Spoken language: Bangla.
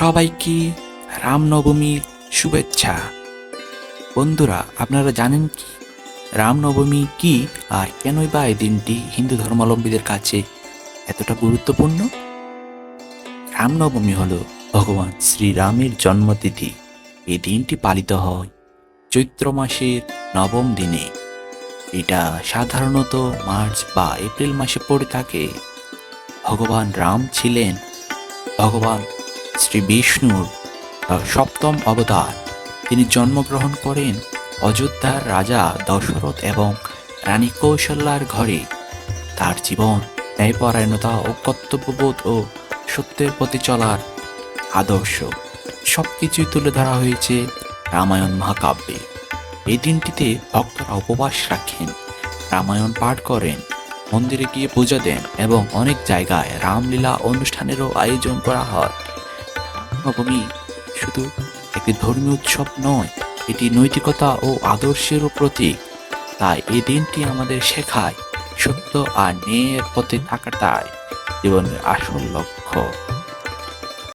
সবাইকে রামনবমীর শুভেচ্ছা। বন্ধুরা, আপনারা জানেন কি? রামনবমী কি আর কেনই বা এই দিনটি হিন্দু ধর্মাবলম্বীদের কাছে এতটা গুরুত্বপূর্ণ? রামনবমী হল ভগবান শ্রীরামের জন্মতিথি। এই দিনটি পালিত হয় চৈত্র মাসের নবম দিনে। এটা সাধারণত মার্চ বা এপ্রিল মাসে পড়ে থাকে। ভগবান রাম ছিলেন ভগবান শ্রী বিষ্ণুর সপ্তম অবতার। তিনি জন্মগ্রহণ করেন অযোধ্যার রাজা দশরথ এবং রানী কৌশল্যার ঘরে। তার জীবন ন্যায়পরায়ণতা ও কর্তব্যবোধ ও সত্যের প্রতি চলার আদর্শ। সব কিছুই তুলে ধরা হয়েছে রামায়ণ মহাকাব্যে। এই দিনটিতে ভক্তরা উপবাস রাখেন, রামায়ণ পাঠ করেন, মন্দিরে গিয়ে পূজা দেন এবং অনেক জায়গায় রামলীলা অনুষ্ঠানেরও আয়োজন করা হয়। নবমী শুধু একটি ধর্মীয় উৎসব নয়, এটি নৈতিকতা ও আদর্শেরও প্রতীক। তাই এই দিনটি আমাদের শেখায় সত্য আর ন্যায়ের পথে থাকাটাই জীবনের আসল লক্ষ্য।